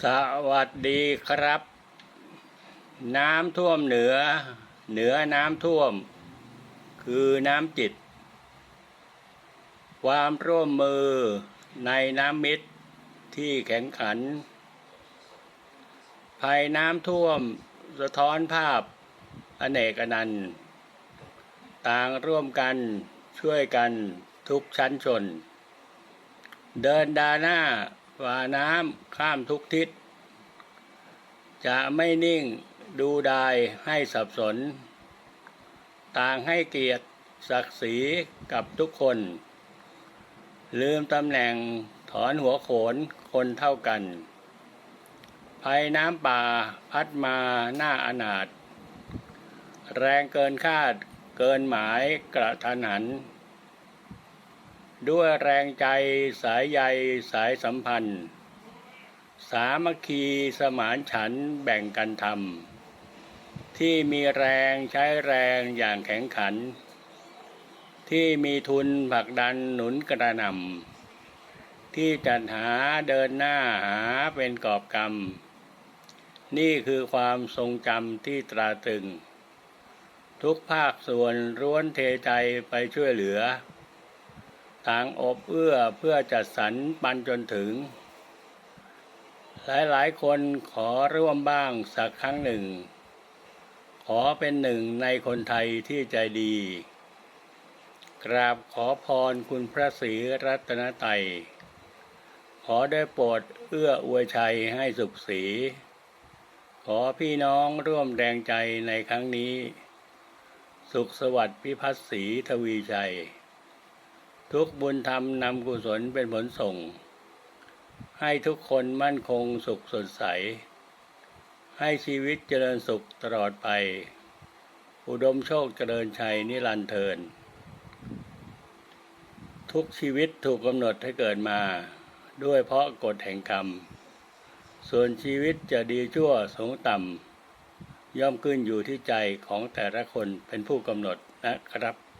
สวัสดีครับ น้ำท่วมเหนือ เหนือน้ำท่วม คือน้ำจิต ความร่วมมือในน้ำมิตรที่แข็งขัน ภัยน้ำท่วมสะท้อนภาพอเนกอนันต์ ต่างร่วมกันช่วยกันทุกชั้นชน เดินดาหน้า ฝ่าน้ำข้ามทุกทิศ จะไม่นิ่งดูดายให้สับสน ต่างให้เกียรติศักดิ์ศรีกับทุกคน ลืมตำแหน่งถอนหัวโขนคนเท่ากัน ภัยน้ำป่าพัดมาหน้าอนาถแรงเกินคาดเกินหมายกระทันหัน ด้วยแรงใจสายใยสายสัมพันธ์ สามัคคีสมานฉันท์แบ่งกันทำที่มีแรงใช้แรงอย่างแข็งขัน ที่มีทุนผลักดันหนุนกระนำที่จัดหาเดินหน้าหาเป็นกอบกรรม นี่คือความทรงจำที่ตราตรึง ทุกภาคส่วนร้วนเทใจไปช่วยเหลือ ต่างอบเอื้อเพื่อจัดสรรปันจนถึง หลายๆ คนขอร่วมบ้างสักครั้งหนึ่ง ขอเป็นหนึ่งในคนไทยที่ใจดี กราบขอพรคุณพระศรีรัตนตรัยขอได้โปรดเอื้ออวยชัยให้สุขสี ขอพี่น้องร่วมแรงใจในครั้งนี้ สุขสวัสดิ์พิพัฒน์ศรีทวีชัย ทุกบุญธรรมนำกุศลเป็นผลส่ง ให้ทุกคนมั่นคงสุขสดใส ให้ชีวิตเจริญสุขตลอดไป อุดมโชคเจริญชัยนิรันดร์เทิน ทุกชีวิตถูกกำหนดให้เกิดมา ด้วยเพราะกฎแห่งกรรม ส่วนชีวิตจะดีชั่วสูงต่ำย่อมขึ้นอยู่ที่ใจของแต่ละคนเป็นผู้กำหนดนะครับ